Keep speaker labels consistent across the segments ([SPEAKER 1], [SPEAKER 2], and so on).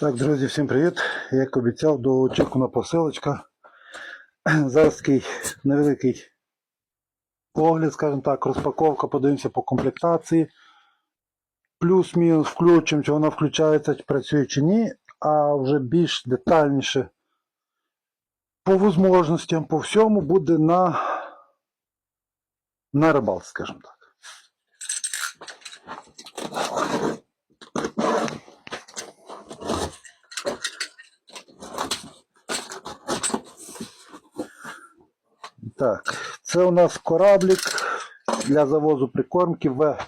[SPEAKER 1] Так, друзі, всім привіт. Як обіцяв, до очікувана посилочка. Зараз такий невеликий огляд, скажімо так, розпаковка, подивимося по комплектації. Плюс-мінус включимо, чи вона включається, працює чи ні, а вже більш детальніше по можливостям, по всьому буде на, на рибалці, скажімо так. Так, це у нас кораблик для завозу прикормки В020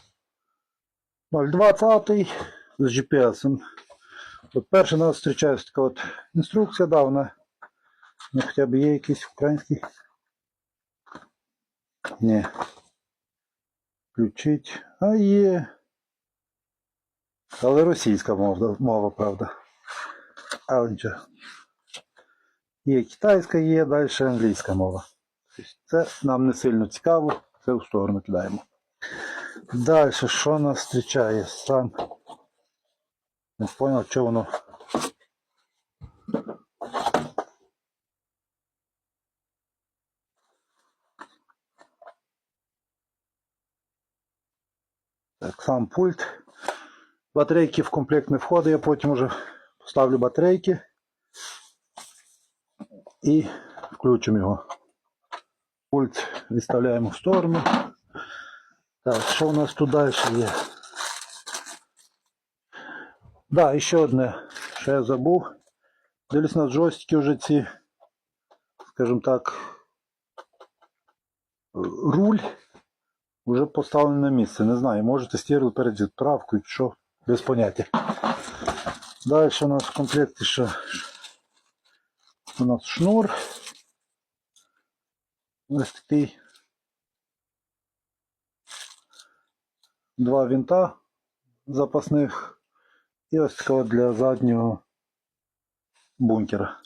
[SPEAKER 1] з GPS. От перше нас зустрічає така от інструкція, да, вона ну, хоча б є якийсь український. Ні. Включить. А є. Але російська мова, мова правда. Але нічого. Є китайська, є, далі англійська мова. Це нам не сильно цікаво, це в сторону кидаємо. Далі, що нас зустрічає? Сам не зрозумів, що воно. Так, сам пульт. Батарейки в комплект не входить, я потім вже поставлю батарейки і включимо його. Пульт відставляємо в сторону. Так, що у нас тут далі є? Да, і ще одне, що я забув. Дивлюсь на джойстики вже ці, скажімо так, руль вже поставлений на місце. Не знаю, може тестували перед відправкою, що, без поняття. Далі у нас в комплекті ще у нас шнур. Ось такий. Два винта запасних і ось такого для заднього бункера.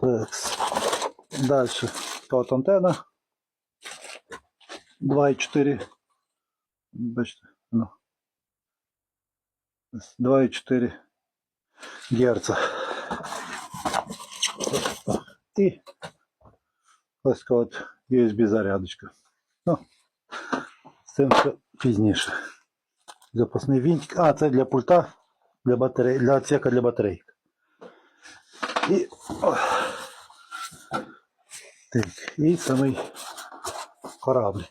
[SPEAKER 1] Так. Дальше от антенна 2,4 Бачите, ну. 2,4 Гц. І ось от USB зарядочка. Ну, з цим все пізніше. Запасний вінтик. А, це для пульта, для батареї, для отсека для батарейок. І, о, так, і самий кораблик.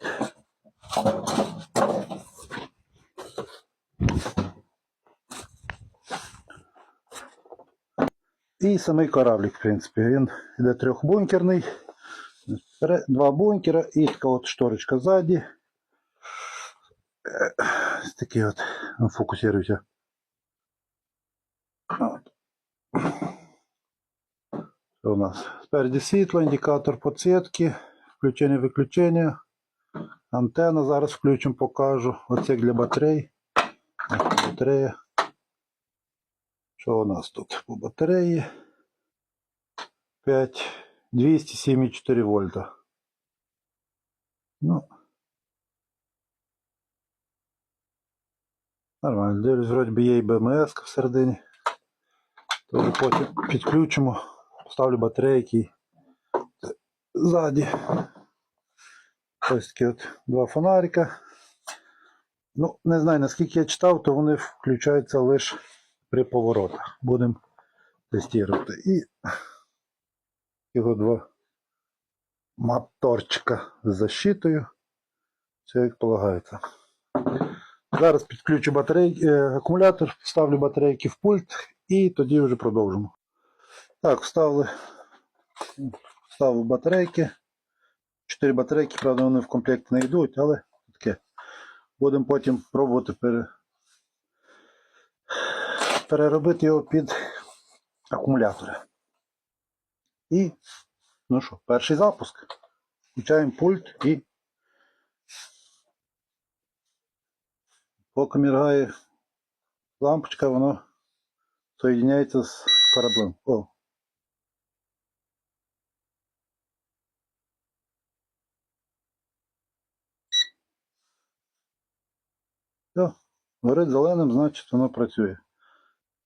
[SPEAKER 1] І самий кораблик, в принципі, він йде трьохбункерний. Два бункера і така от шторочка ззаді. Е, Такий от, ну, фокусируйся. Це у нас спереді світло, індикатор підсвітки, включення-виключення, антенна. Зараз включимо, покажу. Оце для батарей. Батарея. Що у нас тут по батареї? 5, 207,4 вольта. Ну. Нормально. Дивлюсь, вроді би є і БМС всередині. Тож потім підключимо, поставлю батарейки ззаді. Ось такі от два фонарика. Ну, не знаю, наскільки я читав, то вони включаються лише при поворотах. Будемо тестувати. І його два моторчика з защитою. Все як полагається. Зараз підключу батарейки, е, акумулятор, вставлю батарейки в пульт і тоді вже продовжимо. Так, вставили, вставив батарейки. Чотири батарейки, правда, вони в комплекті не йдуть, але таке. Будемо потім пробувати пере переробити його під акумулятори. І, ну що, перший запуск. Включаємо пульт і поки міргає лампочка, воно соєдняється з кораблем. О. Все, горить зеленим, значить воно працює.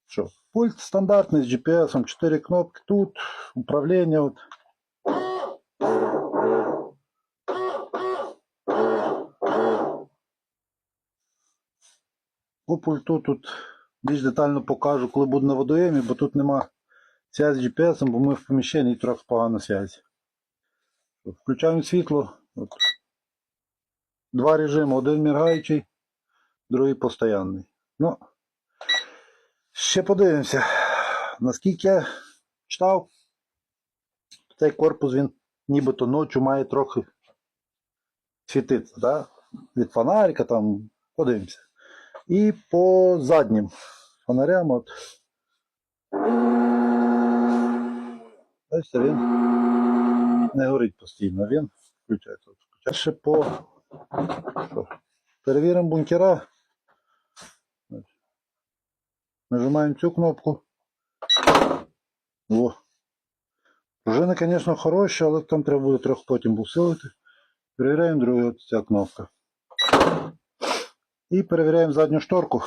[SPEAKER 1] Що? Пульт стандартний з GPS, 4 кнопки тут, управління. От. По пульту тут більш детально покажу, коли буду на водойомі, бо тут нема зв'язку з GPS, бо ми в поміщенні і трохи погана зв'язь. Включаємо світло. От. Два режими, один міргаючий, другий постоянний. Ну, ще подивимося. Наскільки я читав, цей корпус він нібито ночі має трохи світитися, да? від фонарика там, подивимося. І по заднім фонарям от. Бачите, він не горить постійно, він. Включається. Ще по що? Перевіримо бункера. Нажимаємо цю кнопку. О. Пружини, звісно, хороші, але там треба буде трохи потім усилити. Перевіряємо другу ця кнопка. І перевіряємо задню шторку.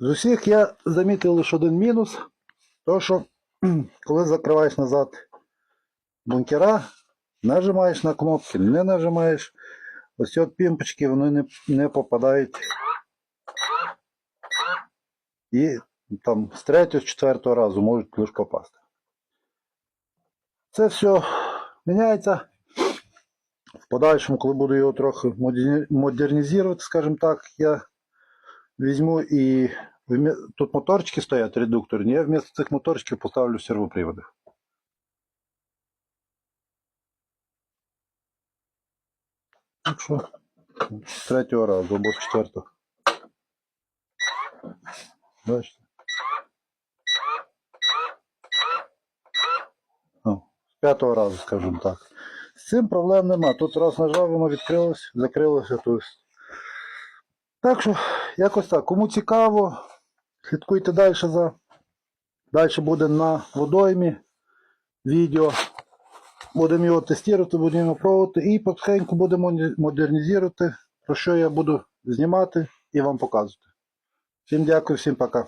[SPEAKER 1] З усіх я замітив лише один мінус. То, що коли закриваєш назад бункера, нажимаєш на кнопки, не нажимаєш. Ось от пімпочки вони не, не попадають. І там з третього, з четвертого разу можуть лише попасти. Це все міняється. В подальшому, коли буду його трохи модернізувати, скажімо так, я візьму і тут моторчики стоять, редукторні, я вмісто цих моторчиків поставлю сервоприводи. З третього разу або з четвертого. Бачите? О, з п'ятого разу, скажімо так. З цим проблем нема. Тут раз нажав, воно відкрилось, закрилося. Так що, якось так. Кому цікаво, слідкуйте далі за. Далі буде на водоймі відео. Будемо його тестувати, будемо його пробувати і потихеньку будемо модернізувати, про що я буду знімати і вам показувати. Всім дякую, всім пока.